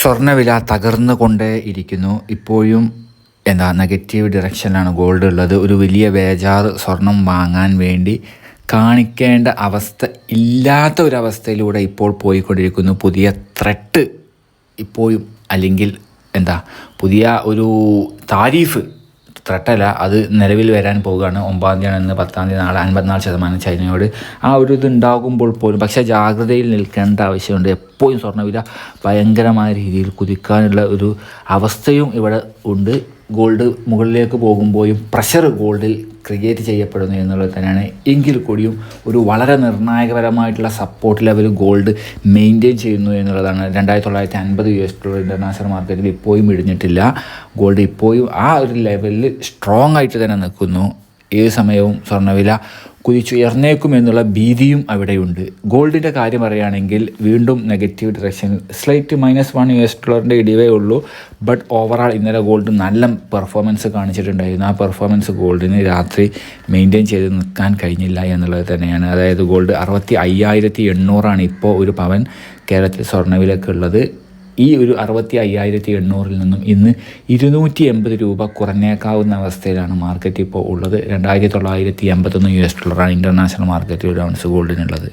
സ്വർണവില തകർന്നുകൊണ്ടേ ഇരിക്കുന്നു. ഇപ്പോഴും എന്താ നെഗറ്റീവ് ഡിറക്ഷനിലാണ് ഗോൾഡ് ഉള്ളത്. ഒരു വലിയ ബേജാറ് സ്വർണം വാങ്ങാൻ വേണ്ടി കാണിക്കേണ്ട അവസ്ഥ ഇല്ലാത്ത ഒരവസ്ഥയിലൂടെ ഇപ്പോൾ പോയിക്കൊണ്ടിരിക്കുന്നു. പുതിയ ത്രെട്ട് ഇപ്പോഴും അല്ലെങ്കിൽ എന്താ പുതിയ ഒരു താരീഫ് ത്രട്ടല്ല. അത് നിലവിൽ വരാൻ പോവുകയാണ്. ഒമ്പതാം തീയതി ഇന്ന് പത്താം തീയതി. നാളെ അൻപത്തിനാല് ശതമാനം ചൈനയോട് ആ ഒരു ഇത് ഉണ്ടാകുമ്പോൾ പോലും പക്ഷേ ജാഗ്രതയിൽ നിൽക്കേണ്ട ആവശ്യമുണ്ട്. എപ്പോഴും സ്വർണവില ഭയങ്കരമായ രീതിയിൽ കുതിക്കാനുള്ള ഒരു അവസ്ഥയും ഇവിടെ ഉണ്ട്. ഗോൾഡ് മുകളിലേക്ക് പോകുമ്പോഴും പ്രഷർ ഗോൾഡിൽ ക്രിയേറ്റ് ചെയ്യപ്പെടുന്നു എന്നുള്ളത് തന്നെയാണ്. എങ്കിൽ കൂടിയും ഒരു വളരെ നിർണായകപരമായിട്ടുള്ള സപ്പോർട്ട് ലെവൽ ഗോൾഡ് മെയിന്റെയിൻ ചെയ്യുന്നു എന്നുള്ളതാണ്. രണ്ടായിരത്തി തൊള്ളായിരത്തി അൻപത് യു എസ് ഡോളർ ഇന്റർനാഷണൽ മാർക്കറ്റിൽ ഇപ്പോഴും ഇടിഞ്ഞിട്ടില്ല. ഗോൾഡ് ഇപ്പോഴും ആ ഒരു ലെവലിൽ സ്ട്രോങ് ആയിട്ട് തന്നെ നിൽക്കുന്നു. ഏത് സമയവും സ്വർണവില കുതിച്ചുയർന്നേക്കും എന്നുള്ള ഭീതിയും അവിടെയുണ്ട്. ഗോൾഡിന്റെ കാര്യം പറയുകയാണെങ്കിൽ വീണ്ടും negative direction slight minus one U S ഡോളറിന്റെ ഇടിവേ ഉള്ളൂ. ബട്ട് ഓവറാൾ ഇന്നലെ ഗോൾഡ് നല്ല പെർഫോമൻസ് കാണിച്ചിട്ടുണ്ടായിരുന്നു. ആ പെർഫോമൻസ് ഗോൾഡിന് രാത്രി മെയിന്റെയിൻ ചെയ്ത് നിൽക്കാൻ കഴിഞ്ഞില്ല എന്നുള്ളത് തന്നെയാണ്. അതായത് ഗോൾഡ് അറുപത്തി അയ്യായിരത്തി എണ്ണൂറാണ് ഇപ്പോൾ ഒരു പവൻ കേരളത്തിൽ സ്വർണവിലൊക്കെ ഉള്ളത്. ഈ ഒരു അറുപത്തി അയ്യായിരത്തി എണ്ണൂറിൽ നിന്നും ഇന്ന് ഇരുന്നൂറ്റി എൺപത് രൂപ കുറഞ്ഞേക്കാവുന്ന അവസ്ഥയിലാണ് മാർക്കറ്റ് ഇപ്പോൾ ഉള്ളത്. രണ്ടായിരത്തി തൊള്ളായിരത്തി എൺപത്തൊന്ന് യു എസ് ഡോളറാണ് ഇന്റർനാഷണൽ മാർക്കറ്റിൽ ഒരു ഔൺസ് ഗോൾഡിനുള്ളത്